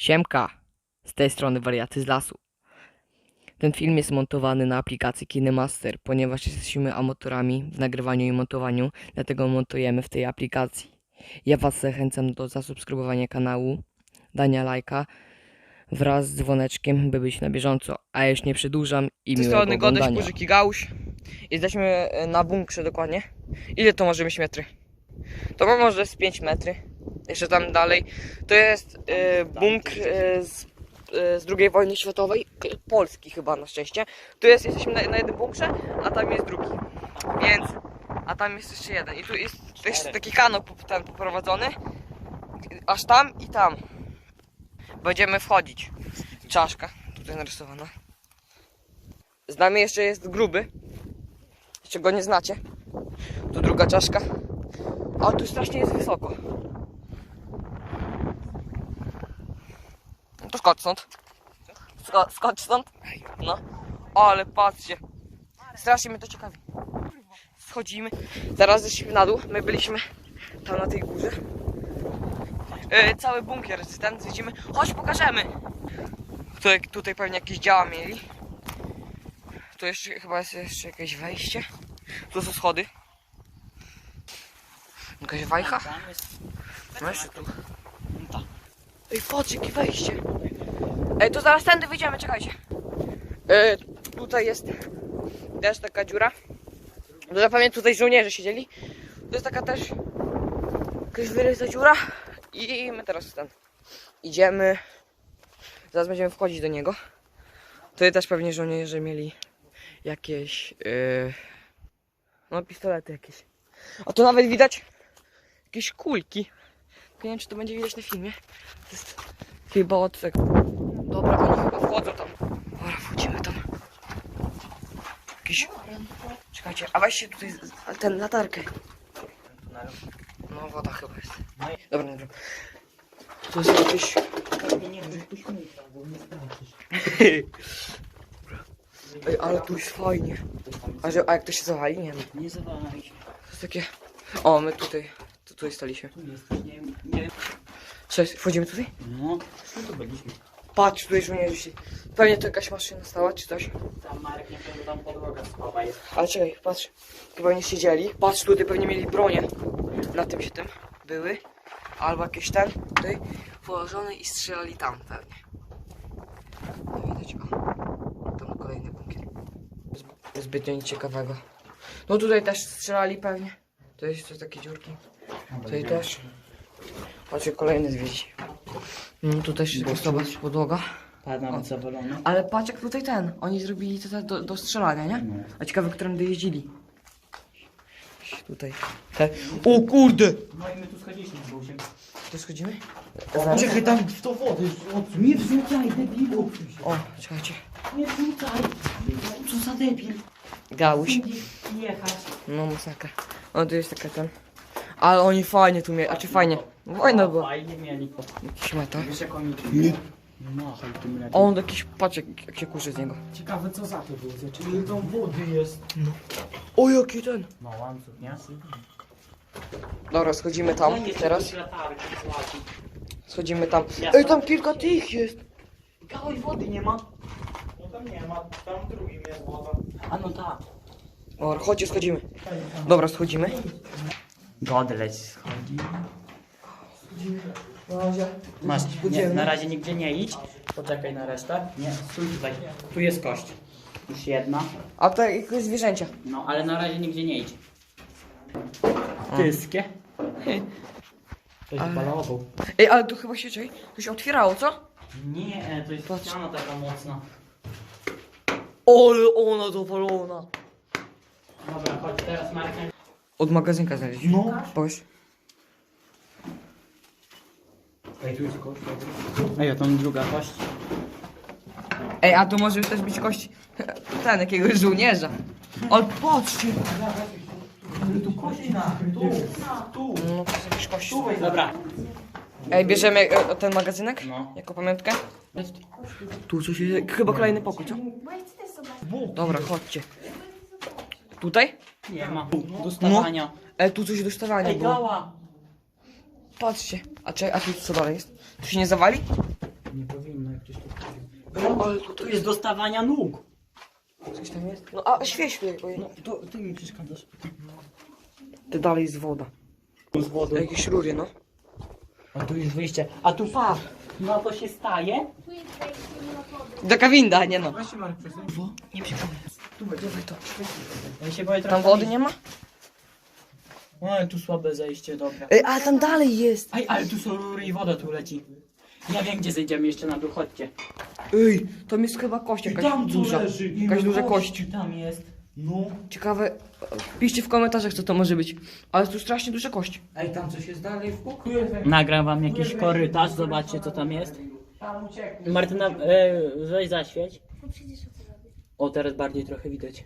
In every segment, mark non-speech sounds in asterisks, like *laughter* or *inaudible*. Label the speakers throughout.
Speaker 1: Siemka, z tej strony wariaty z lasu. Ten film jest montowany na aplikacji KineMaster, ponieważ jesteśmy amatorami w nagrywaniu i montowaniu, dlatego montujemy w tej aplikacji. Ja Was zachęcam do zasubskrybowania kanału, dania lajka wraz z dzwoneczkiem, by być na bieżąco. A już nie przedłużam i miłego
Speaker 2: strony
Speaker 1: oglądania.
Speaker 2: Purzyk i Gałuś. Jesteśmy e, na bunkrze dokładnie. Ile to może mieć metry? To może z 5 metry. Jeszcze tam dalej. To jest e, bunkr e, z, e, z II wojny światowej. Polski chyba na szczęście. Tu jest, jesteśmy na, na jednym bunkrze, a tam jest drugi. Więc, a tam jest jeszcze jeden. I tu jest taki kanał ten poprowadzony. Aż tam i tam. Będziemy wchodzić. Czaszka tutaj narysowana. Z nami jeszcze jest gruby. Jeszcze go nie znacie. Tu druga czaszka. A tu strasznie jest wysoko. To skocz stąd. Sko skocz stąd. No. Ale patrzcie. Strasznie mnie to ciekawi. Schodzimy. Zaraz zeszliśmy na dół. My byliśmy tam na tej górze. Yy, cały bunkier ten zwiedzimy. Chodź pokażemy. Tutaj, tutaj pewnie jakieś działa mieli. Tu jeszcze chyba jest jeszcze jakieś wejście. Tu są schody. Jakaś wajcha? No jeszcze tu. Ej, patrz jakie wejście. Ej, to zaraz tędy wyjdziemy, czekajcie. Tutaj jest też taka dziura. Zapewne tutaj żołnierze siedzieli. To jest taka też jakaś wyryta dziura. I my teraz ten idziemy. Zaraz będziemy wchodzić do niego. Tutaj też pewnie żołnierze mieli jakieś yy, no pistolety jakieś. A tu nawet widać jakieś kulki. Nie wiem czy to będzie widać na filmie. To jest chyba od tego. Dobra, oni chyba wchodzą tam. Dobra, wchodzimy tam. Jakieś... Czekajcie, a weźcie tutaj z- ten latarkę. No woda chyba jest. Dobra, dobra. Tu jest jakieś... *laughs* Ej, ale tu jest fajnie. A, że, a jak to się zawali? Nie wiem.
Speaker 3: Nie zawalaj się.
Speaker 2: To jest takie... O, my tutaj... Tu, tutaj staliśmy.
Speaker 3: Tu nie, nie.
Speaker 2: Cześć, wchodzimy tutaj?
Speaker 3: No, no to byliśmy.
Speaker 2: Patrz, tutaj żołnierze się... Pewnie to jakaś maszyna stała, czy coś.
Speaker 3: Tam Marek nie pewno tam podłoga słaba jest.
Speaker 2: Ale czekaj, patrz. Chyba nie siedzieli. Patrz, tutaj pewnie mieli bronię. Na tym się tym były. Albo jakieś ten tutaj położone i strzelali tam pewnie. No widać, o. Tam kolejny bunkier. Zb- Zbytnio nic ciekawego. No tutaj też strzelali pewnie. To jest to takie dziurki. Tutaj też. Patrzcie, kolejny zwiedzi. No tu też jest zobacz, podłoga.
Speaker 3: Patrz nawet zawalony.
Speaker 2: Ale patrz jak tutaj ten. Oni zrobili to tak do, do strzelania, nie?
Speaker 3: No.
Speaker 2: A ciekawe, którym jeździli. Tutaj. Te. O kurde!
Speaker 3: No i my tu schodziliśmy z.
Speaker 2: To schodzimy?
Speaker 3: Czekaj, tam w to wody. Nie wrzucaj, debilu.
Speaker 2: O, czekajcie.
Speaker 3: Nie wrzucaj. Co za debil.
Speaker 2: Gałuś.
Speaker 3: Jechać.
Speaker 2: No masakra. O, tu jest taka ten. Ale oni fajnie tu mieli, a czy fajnie? No, Fajna była.
Speaker 3: Fajnie mieli to.
Speaker 2: Jakiś metal.
Speaker 3: Wiesz jak oni... Nie. No, tym lepiej.
Speaker 2: On jakiś, patrz jak, jak się kurzy z niego.
Speaker 3: Ciekawe co za to było. Czyli tam wody jest.
Speaker 2: O, jaki ten.
Speaker 3: No łańcuch, nie?
Speaker 2: Dobra, schodzimy tam teraz. Schodzimy tam. Ej,
Speaker 3: tam-
Speaker 2: tam kilka tych jest.
Speaker 3: Gałej wody nie ma. No tam nie ma, tam drugim jest woda. A no tak.
Speaker 2: Dobra, chodźcie, schodzimy. Dobra, schodzimy.
Speaker 3: Godleć schodzi.
Speaker 2: Na razie.
Speaker 3: Masz, nie, na razie nigdzie nie idź. Poczekaj na resztę. Nie, stój tutaj. Tu jest kość. Już jedna.
Speaker 2: A to jakieś zwierzęcia.
Speaker 3: No, ale na razie nigdzie nie idź. Tyskie. Ktoś
Speaker 2: Ale-
Speaker 3: balował.
Speaker 2: Ej, ale tu chyba się, czekaj, to się otwierało, co?
Speaker 3: Nie, to jest
Speaker 2: Patrz.
Speaker 3: ściana taka mocna.
Speaker 2: Ale ona dowalona.
Speaker 3: Dobra, chodź teraz Marek.
Speaker 2: Od magazynka znaleźć.
Speaker 3: No.
Speaker 2: Powiedz.
Speaker 3: Ej, tu jest kość. Ej, a tam druga kość.
Speaker 2: Ej, a tu może też być kość ten, jakiegoś żołnierza. Ale patrzcie.
Speaker 3: Tu kość na, tu, tu.
Speaker 2: No to jest jakiś kość.
Speaker 3: Dobra.
Speaker 2: Ej, bierzemy e, ten magazynek?
Speaker 3: No.
Speaker 2: Jako pamiątkę? Tu coś jest, chyba kolejny pokój, co? Dobra, chodźcie. Tutaj?
Speaker 3: Nie ma. Do stawania.
Speaker 2: Ej, tu coś do stawania
Speaker 3: Ej,
Speaker 2: było.
Speaker 3: gała.
Speaker 2: Patrzcie. A, czy, a tu co dalej jest? Tu się nie zawali? No, ale
Speaker 3: Tu jest dostawania nóg.
Speaker 2: coś tam jest. No, a bo
Speaker 3: No, to ty mi przeszkadzasz.
Speaker 2: ty dalej jest woda.
Speaker 3: Z wodą.
Speaker 2: Jakieś rury, no.
Speaker 3: A tu jest wyjście. A tu pa. No to się staje.
Speaker 2: Taka winda, nie no.
Speaker 3: Weź Marek przesuń.
Speaker 2: Nie przypomnę. Dawaj to.
Speaker 3: Ja się boję trochę.
Speaker 2: Tam wody nie ma?
Speaker 3: O, tu słabe zejście, dobra.
Speaker 2: Ej, a tam dalej jest.
Speaker 3: Aj, ale tu są rury i woda tu leci. Ja wiem gdzie zejdziemy jeszcze na dół, chodźcie.
Speaker 2: Ej, tam jest chyba kość jakaś duża. Jakaś duża kość.
Speaker 3: Tam jest. No.
Speaker 2: Ciekawe, piszcie w komentarzach co to może być. Ale tu strasznie duża kość.
Speaker 3: Ej, tam coś jest dalej w pokoju. Nagram wam jakiś korytarz, zobaczcie co tam jest. Martyna, e, weź zaświeć. O, teraz bardziej trochę widać.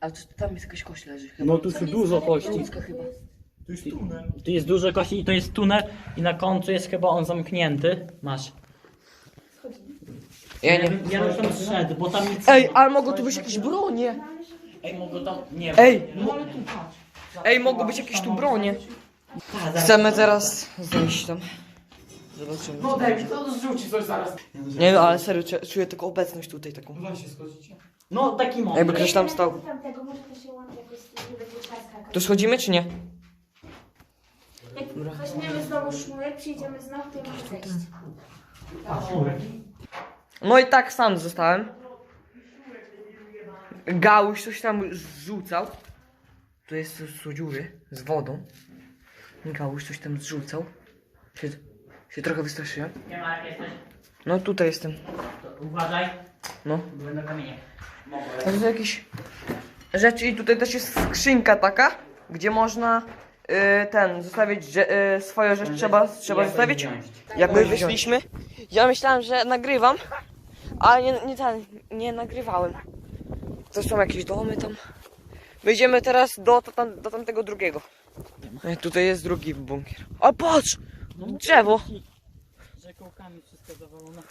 Speaker 2: A tu, tam jest jakaś kość leży chyba.
Speaker 3: No tu jest dużo kości.
Speaker 2: Ludzka chyba.
Speaker 3: Tu jest dużo kości i to jest tunel i na końcu jest chyba on zamknięty. Masz.
Speaker 2: Ja nie.
Speaker 3: Ja bym tam zszedł, bo tam nic
Speaker 2: Ej, ale mogą tu być jakieś bronie.
Speaker 3: Ej, mogę tam... Nie
Speaker 2: Ej,
Speaker 3: no ale tu patrz.
Speaker 2: Ej, mogą być jakieś tu bronie. Chcemy teraz zejść tam. Zobaczymy.
Speaker 4: No daj mi to zrzuci coś zaraz.
Speaker 2: Nie no, ale serio, czu- czuję taką obecność tutaj taką.
Speaker 4: Weź się schodzicie.
Speaker 3: No taki
Speaker 2: Jakby
Speaker 3: moment.
Speaker 2: ktoś tam stał.
Speaker 5: Tamtego, może to się łączy jakoś z tym.
Speaker 2: Tu schodzimy czy nie?
Speaker 5: Jak weźmiemy znowu sznurek, przyjdziemy znowu, to ja muszę zejść.
Speaker 2: No i tak sam zostałem. Gałuś coś tam zrzucał. Tu jest są dziury z wodą. Gałuś coś tam zrzucał. Się trochę wystraszyłem.
Speaker 3: Nie ma, jak jesteś.
Speaker 2: No tutaj jestem.
Speaker 3: To Uważaj.
Speaker 2: No.
Speaker 3: Byłem na kamienie.
Speaker 2: A to są jakieś rzeczy i tutaj też jest skrzynka taka, gdzie można y, ten zostawić że, y, swoje rzeczy trzeba, trzeba zostawić. Jak my wyszliśmy, ja myślałem, że nagrywam, ale nie, nie, ten, nie nagrywałem. To są jakieś domy tam. Wyjdziemy teraz do, do, tam, do tamtego drugiego. Tutaj jest drugi bunkier. O patrz! Drzewo!
Speaker 3: Że kołkami wszystko zawalone.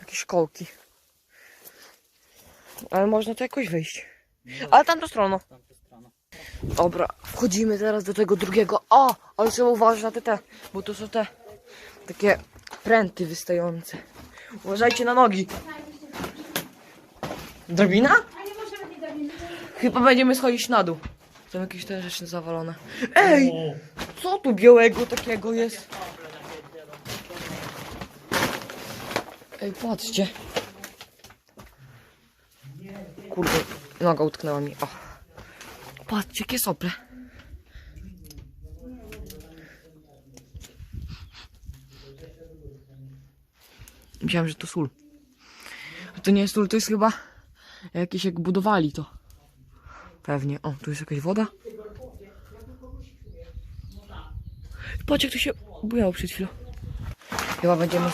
Speaker 2: Jakieś kołki. Ale można tu jakoś wyjść. Ale tam to stroną. Dobra, wchodzimy teraz do tego drugiego. O, ale trzeba uważać na te te, bo to są te takie pręty wystające. Uważajcie na nogi. Drabina? Chyba będziemy schodzić na dół. Są jakieś te rzeczy zawalone. Ej, co tu białego takiego jest? Ej, patrzcie. Kurde, noga utknęła mi. O. Patrzcie, jakie sople. Myślałem, że to sól. To nie jest sól, to jest chyba jakieś jak budowali to. Pewnie. O, tu jest jakaś woda. Patrz jak to się bujało przed chwilą. Chyba będziemy...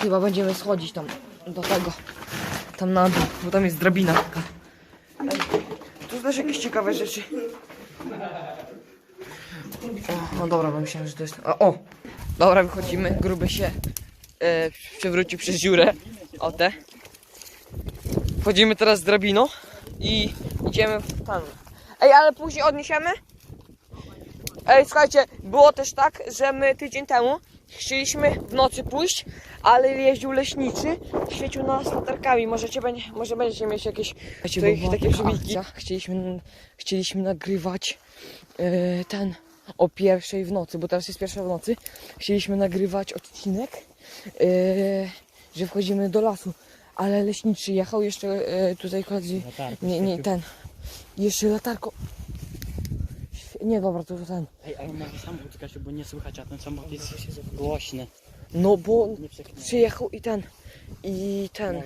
Speaker 2: Chyba będziemy schodzić tam do tego. Tam na dół, bo tam jest drabina taka. Ej, tu też jakieś ciekawe rzeczy. O, no dobra, bo myślałem, że to jest... O, o! Dobra, wychodzimy. Gruby się e, przewrócił przez dziurę. O te. Wchodzimy teraz z drabiną i idziemy w tam. Ej, ale później odniesiemy? Ej, słuchajcie, było też tak, że my tydzień temu chcieliśmy w nocy pójść, ale jeździł leśniczy, świecił nas latarkami. Możecie, będzie, może będziecie mieć jakieś tutaj, takie przybitki. Chcieliśmy, chcieliśmy nagrywać e, ten o pierwszej w nocy, bo teraz jest pierwsza w nocy. Chcieliśmy nagrywać odcinek, e, że wchodzimy do lasu, ale leśniczy jechał jeszcze e, tutaj koledzy, nie, nie ten, jeszcze latarką. Świe- Nie, dobra, to ten.
Speaker 3: Ej, ale może samochód Kasiu, bo nie słychać, a ten samochód jest głośny.
Speaker 2: No bo
Speaker 3: przeklinaj.
Speaker 2: przyjechał i ten, i ten.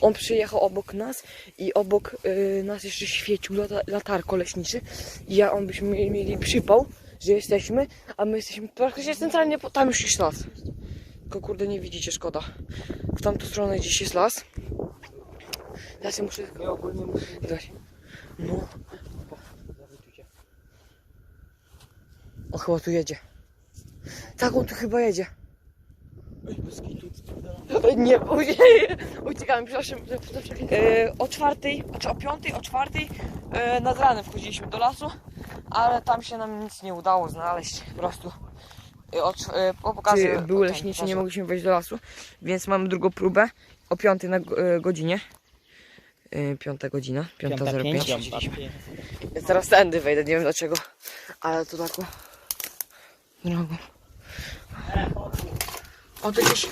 Speaker 2: On przyjechał obok nas i obok y, nas jeszcze świecił lata, latarko leśniczy i ja on byśmy mieli, przypał, że jesteśmy, a my jesteśmy praktycznie centralnie, po, tam już jest las. Tylko kurde nie widzicie, szkoda. W tamtą stronę gdzieś jest las. Ja się muszę tylko ogólnie muszę. No, on chyba tu jedzie. Tak, on tu chyba jedzie.
Speaker 3: Ej, bez kitu.
Speaker 2: Nie, ojej, *laughs* uciekamy, przepraszam. przepraszam. E, o czwartej, znaczy o piątej, o czwartej e, nad ranem wchodziliśmy do lasu, ale tam się nam nic nie udało znaleźć, po prostu
Speaker 6: y, od, y, po pokażę,
Speaker 2: były leśnicze,
Speaker 6: pokażę.
Speaker 2: nie mogliśmy wejść do lasu, więc mamy drugą próbę o 5 na e, godzinie. E, Piąta godzina, 5.05. Więc teraz tędy wejdę, nie wiem dlaczego, ale to taką drogą. O, to gdzieś...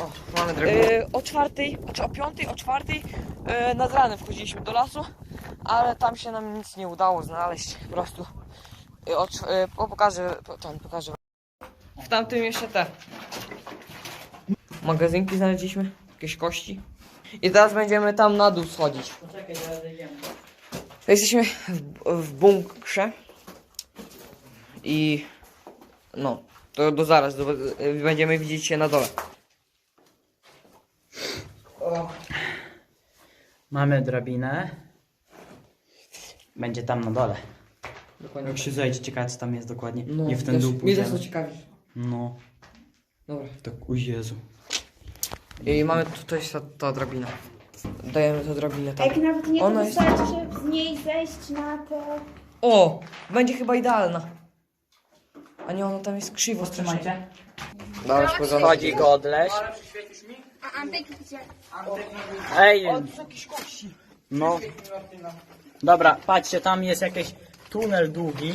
Speaker 2: O, mamy drogę. E, o czwartej, czy o piątej, o czwartej e, nad ranem wchodziliśmy do lasu, ale tam się nam nic nie udało znaleźć, po prostu. E, o, pokażę, po, tam, pokażę. W tamtym jeszcze te magazynki znaleźliśmy, jakieś kości. I teraz będziemy tam na dół schodzić.
Speaker 3: Poczekaj, zaraz zejdziemy.
Speaker 2: Jesteśmy w, w bunkrze i no, to do zaraz, do, będziemy widzieć się na dole.
Speaker 3: Mamy drabinę. Będzie tam na dole.
Speaker 2: Dokładnie.
Speaker 3: Jak się zejdzie, ciekawe co tam jest dokładnie.
Speaker 2: No,
Speaker 3: I w ten dół
Speaker 2: Mnie też to ciekawi.
Speaker 3: No,
Speaker 2: Dobra.
Speaker 3: tak u Jezu.
Speaker 2: I mamy tutaj ta, ta drabina. Dajemy tę drabinę
Speaker 5: A
Speaker 2: tam.
Speaker 5: jak nawet nie, to
Speaker 2: Ona jest-
Speaker 5: wystarczy z niej zejść na te...
Speaker 2: O! Będzie chyba idealna. A nie, ona tam jest krzywo strasznie.
Speaker 3: Trzymajcie.
Speaker 2: Już porządek.
Speaker 3: Chodzi go odleź.
Speaker 5: A Antek gdzie?
Speaker 3: Ej, no. Dobra, patrzcie, tam jest jakiś tunel długi.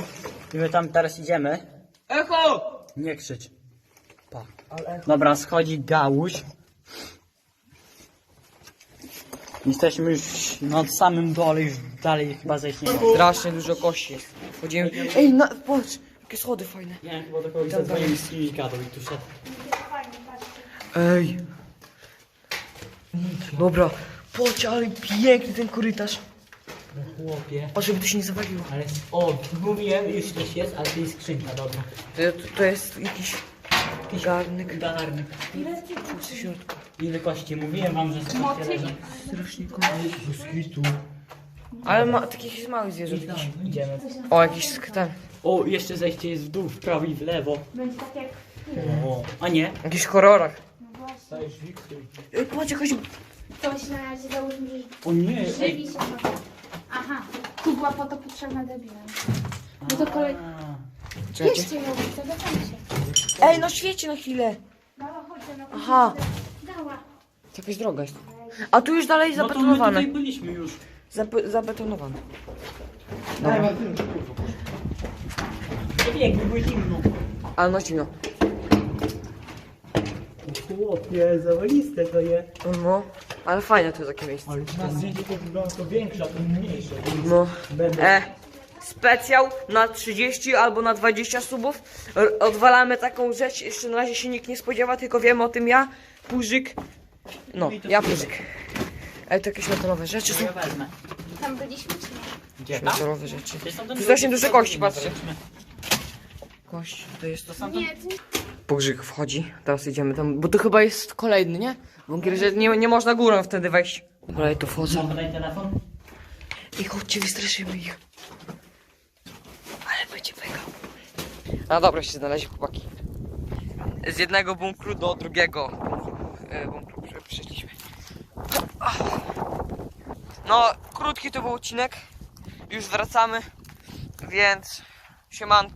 Speaker 3: I my tam teraz idziemy.
Speaker 2: Echo!
Speaker 3: Nie krzycz. Pa. Dobra, schodzi gałuś. Jesteśmy już na samym dole, już dalej chyba zejść nie ma.
Speaker 2: Strasznie dużo kości jest. Chodzimy. Ej, na, patrz! Jakie schody fajne.
Speaker 3: Nie wiem, chyba do kogoś zadzwonił z kimś gadał i tu szedł.
Speaker 2: Ej! Dobra, patrz, ale piękny ten korytarz.
Speaker 3: Chłopie.
Speaker 2: O, żeby to się nie zawaliło.
Speaker 3: Ale o, mówiłem, już coś jest, ale to jest skrzynka, dobra.
Speaker 2: To, to, to jest jakiś garnek.
Speaker 3: Garnek.
Speaker 2: W środku.
Speaker 3: Ile kości? Mówiłem wam, że kości.
Speaker 2: Ale ma, takich małych zwierząt jakiś.
Speaker 3: Idziemy.
Speaker 2: O, jakiś sk- ten.
Speaker 3: O, jeszcze zejście jest w dół, w prawo i w lewo.
Speaker 5: Będzie tak jak...
Speaker 3: O, a nie.
Speaker 2: Jakiś horrorach.
Speaker 5: No właśnie.
Speaker 2: Ej, patrz, jakaś...
Speaker 5: Coś na razie załóżmy, że
Speaker 3: O nie, ej.
Speaker 5: żywi się może. Aha, tu była po to potrzebna debila. No to kolej...
Speaker 3: A,
Speaker 2: Czekajcie.
Speaker 5: Jeszcze ją, zobaczymy się.
Speaker 2: Ej, no świeci na chwilę.
Speaker 5: Dała, chodź, no
Speaker 2: Aha. Jakaś droga jest. A tu już dalej
Speaker 3: No to my
Speaker 2: zabetonowane.
Speaker 3: tutaj byliśmy już.
Speaker 2: Zabe- zabetonowane.
Speaker 4: Dobra.
Speaker 3: Nie biegnie, bo zimno.
Speaker 2: Ale no zimno.
Speaker 3: Chłopie, zawaliste to je.
Speaker 2: No, ale fajne to jest takie miejsce.
Speaker 3: Ale na zdjęciu to wygląda to to mniejsze.
Speaker 2: No.
Speaker 3: Będę.
Speaker 2: E, specjał na 30 albo na 20 subów. R- Odwalamy taką rzecz, jeszcze na razie się nikt nie spodziewa, tylko wiem o tym ja, Purzyk. No, ja Purzyk. Ej, to jakieś metalowe rzeczy są.
Speaker 3: Wezmę.
Speaker 5: Tam byliśmy czy nie?
Speaker 3: Gdzie tam?
Speaker 2: Metalowe rzeczy.
Speaker 3: To
Speaker 2: To strasznie duże kości, patrzcie.
Speaker 3: Zobaczmy.
Speaker 2: Kość, to jest to.
Speaker 3: Tam...
Speaker 5: Nie, to nie.
Speaker 2: Purzyk wchodzi, teraz idziemy tam, bo to chyba jest kolejny, nie? Bunkier, że nie, nie można górą wtedy wejść. Dobra, ja tu wchodzę.
Speaker 3: Mam podaj telefon?
Speaker 2: I chodźcie, wystraszymy ich. Ale będzie pegał. No dobra, się znaleźli chłopaki. Z jednego bunkru do drugiego e, bunkru No, krótki to był odcinek. Już wracamy, więc siemanko.